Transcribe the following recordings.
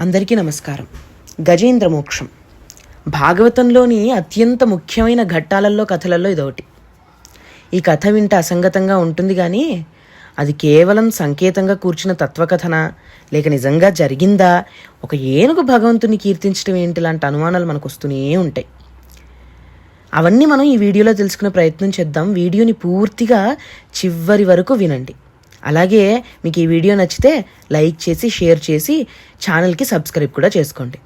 అందరికీ నమస్కారం. గజేంద్ర మోక్షం. భాగవతంలోని అత్యంత ముఖ్యమైన ఘట్టాలలో కథలలో ఇదొకటి. ఈ కథ వింటే అసంగతంగా ఉంటుంది కానీ అది కేవలం సంకేతంగా కూర్చిన తత్వకథన లేక నిజంగా జరిగిందా ఒక ఏనుగు భగవంతుని కీర్తించడం ఏంటి లాంటి అనుమానాలు మనకు వస్తూనే ఉంటాయి. అవన్నీ మనం ఈ వీడియోలో తెలుసుకునే ప్రయత్నం చేద్దాం. వీడియోని పూర్తిగా చివరి వరకు వినండి. అలాగే మీకు ఈ వీడియో నచ్చితే లైక్ చేసి షేర్ చేసి ఛానల్కి సబ్స్క్రైబ్ కూడా చేసుకోండి.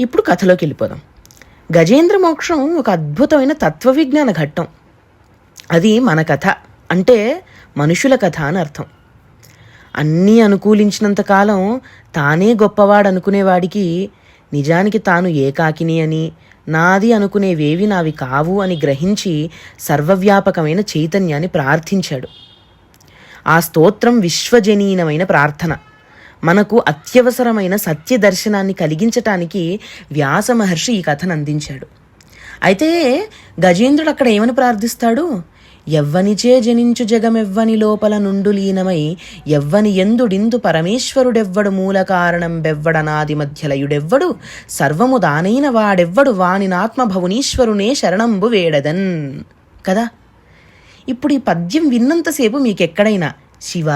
ఇప్పుడు కథలోకి వెళ్ళిపోదాం. గజేంద్ర మోక్షం ఒక అద్భుతమైన తత్వ విజ్ఞాన ఘట్టం. అది మన కథ. అంటే మనుషుల కథ అని అర్థం. అన్నీ అనుకూలించినంత కాలం తానే గొప్పవాడు అనుకునేవాడికి నిజానికి తాను ఏకాకిని అని నాది అనుకునేవేవి నావి కావు అని గ్రహించి సర్వవ్యాపకమైన చైతన్యాన్ని ప్రార్థించాడు. ఆ స్తోత్రం విశ్వజనీనమైన ప్రార్థన. మనకు అత్యవసరమైన సత్య దర్శనాన్ని కలిగించటానికి వ్యాస మహర్షి ఈ కథను అందించాడు. అయితే గజేంద్రుడు అక్కడ ఏమని ప్రార్థిస్తాడు? ఎవ్వనిచే జనించు జగమెవ్వని లోపల నుండు లీనమై ఎవ్వని ఎందుడిందు పరమేశ్వరుడెవ్వడు మూల కారణం బెవ్వడనాది మధ్యలయుడెవ్వడు సర్వము దానైన వాడెవ్వడు వానినాత్మభవునీశ్వరునే శరణంబు వేడదన్. కదా? ఇప్పుడు ఈ పద్యం విన్నంతసేపు మీకెక్కడైనా? శివ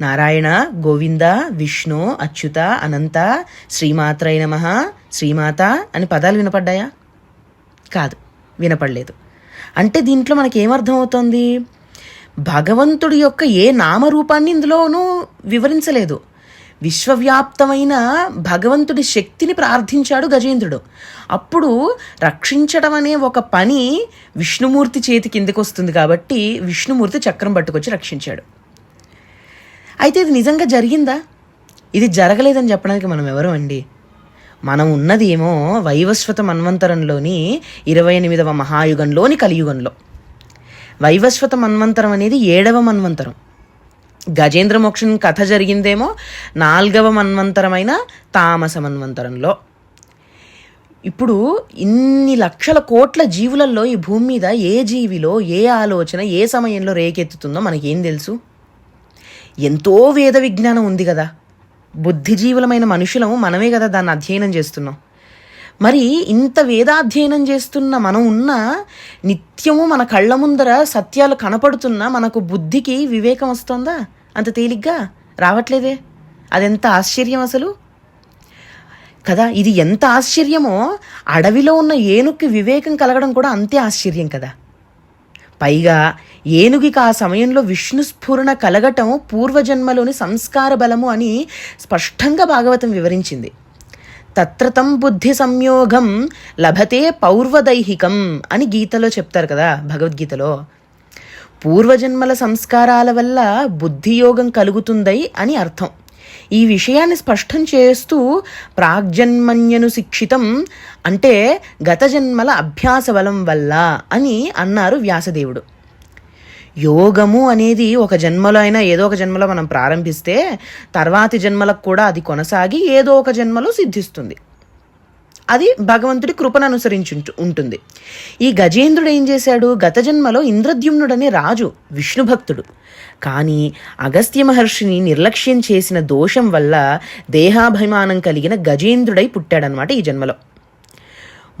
నారాయణ గోవింద విష్ణు అచ్యుత అనంత శ్రీమాత్రై నమ శ్రీమాత అని పదాలు వినపడ్డాయా? కాదు వినపడలేదు. అంటే దీంట్లో మనకి ఏమర్థం భగవంతుడి యొక్క ఏ నామరూపాన్ని ఇందులోనూ వివరించలేదు. విశ్వవ్యాప్తమైన భగవంతుడి శక్తిని ప్రార్థించాడు గజేంద్రుడు. అప్పుడు రక్షించడం అనే ఒక పని విష్ణుమూర్తి చేతి కిందకు వస్తుంది కాబట్టి విష్ణుమూర్తి చక్రం పట్టుకొచ్చి రక్షించాడు. అయితే ఇది నిజంగా జరిగిందా? ఇది జరగలేదని చెప్పడానికి మనం ఎవరు అండి? మనం ఉన్నది ఏమో వైవస్వత మన్వంతరంలోని ఇరవై ఎనిమిదవ మహాయుగంలోని కలియుగంలో. వైవస్వత మన్వంతరం అనేది ఏడవ మన్వంతరం. గజేంద్ర మోక్షం కథ జరిగిందేమో నాల్గవ మన్వంతరమైన తామస మన్వంతరంలో. ఇప్పుడు ఇన్ని లక్షల కోట్ల జీవులలో ఈ భూమి మీద ఏ జీవిలో ఏ ఆలోచన ఏ సమయంలో రేకెత్తుతుందో మనకేం తెలుసు? ఎంతో వేద విజ్ఞానం ఉంది కదా. బుద్ధిజీవులమైన మనుషులము మనమే కదా దాన్ని అధ్యయనం చేస్తున్నాం. మరి ఇంత వేదాధ్యయనం చేస్తున్న మనం ఉన్న నిత్యము మన కళ్ళ ముందర సత్యాలు కనపడుతున్నా మనకు బుద్ధికి వివేకం వస్తుందా? అంత తేలిగ్గా రావట్లేదే? అదెంత ఆశ్చర్యం అసలు? కదా ఇది ఎంత ఆశ్చర్యమో అడవిలో ఉన్న ఏనుగుకి వివేకం కలగడం కూడా అంతే ఆశ్చర్యం కదా. పైగా ఏనుగికి ఆ సమయంలో విష్ణు స్ఫురణ కలగటం పూర్వజన్మలోని సంస్కార బలము అని స్పష్టంగా భాగవతం వివరించింది. తత్రతం బుద్ధి సంయోగం లభతే పౌర్వదైహికం అని గీతలో చెప్తారు కదా భగవద్గీతలో. పూర్వజన్మల సంస్కారాల వల్ల బుద్ధియోగం కలుగుతుందై అని అర్థం. ఈ విషయాన్ని స్పష్టం చేస్తూ ప్రాగ్జన్మన్యను శిక్షితం అంటే గత జన్మల అభ్యాస బలం వల్ల అని అన్నారు వ్యాసదేవుడు. యోగము అనేది ఒక జన్మలో అయినా ఏదో ఒక జన్మలో మనం ప్రారంభిస్తే తర్వాతి జన్మలకు కూడా అది కొనసాగి ఏదో ఒక జన్మలో సిద్ధిస్తుంది. అది భగవంతుడి కృపను అనుసరించి ఉంటుంది. ఈ గజేంద్రుడు ఏం చేశాడు? గత జన్మలో ఇంద్రద్యుమ్నుడనే రాజు విష్ణు భక్తుడు కానీ అగస్త్య మహర్షిని నిర్లక్ష్యం చేసిన దోషం వల్ల దేహాభిమానం కలిగిన గజేంద్రుడై పుట్టాడనమాట ఈ జన్మలో.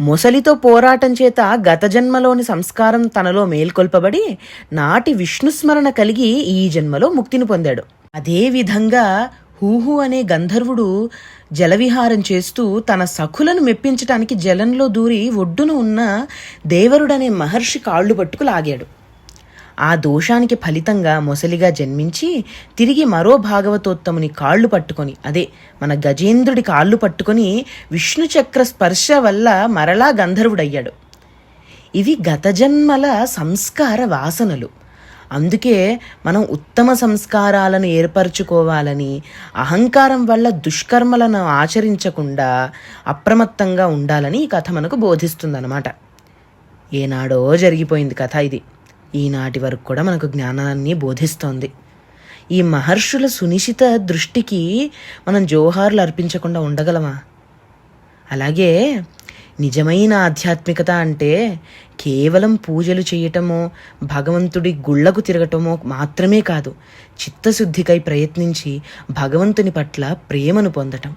మొసలితో పోరాటం చేత గత జన్మలోని సంస్కారం తనలో మేల్కొల్పబడి నాటి విష్ణుస్మరణ కలిగి ఈ జన్మలో ముక్తిని పొందాడు. అదే విధంగా హూహు అనే గంధర్వుడు జలవిహారం చేస్తూ తన సఖులను మెప్పించటానికి జలంలో దూరి ఒడ్డున ఉన్న దేవరుడనే మహర్షి కాళ్ళు పట్టుకు లాగాడు. ఆ దోషానికి ఫలితంగా మొసలిగా జన్మించి తిరిగి మరో భాగవతోత్తముని కాళ్ళు పట్టుకొని అదే మన గజేంద్రుడి కాళ్ళు పట్టుకొని విష్ణు చక్ర స్పర్శ వల్ల మరలా గంధర్వుడయ్యాడు. ఇవి గత జన్మల సంస్కార వాసనలు. అందుకే మనం ఉత్తమ సంస్కారాలను ఏర్పరచుకోవాలని అహంకారం వల్ల దుష్కర్మలను ఆచరించకుండా అప్రమత్తంగా ఉండాలని ఈ కథ మనకు బోధిస్తుందన్నమాట. ఏనాడో జరిగిపోయింది కథ ఇది. ఈనాటి వరకు కూడా మనకు జ్ఞానాన్ని బోధిస్తోంది. ఈ మహర్షుల సునిశిత దృష్టికి మనం జోహార్లు అర్పించకుండా ఉండగలమా? అలాగే నిజమైన ఆధ్యాత్మికత అంటే కేవలం పూజలు చేయటమో భగవంతుడి గుళ్ళకు తిరగటమో మాత్రమే కాదు చిత్తశుద్ధికై ప్రయత్నించి భగవంతుని పట్ల ప్రేమను పొందటం.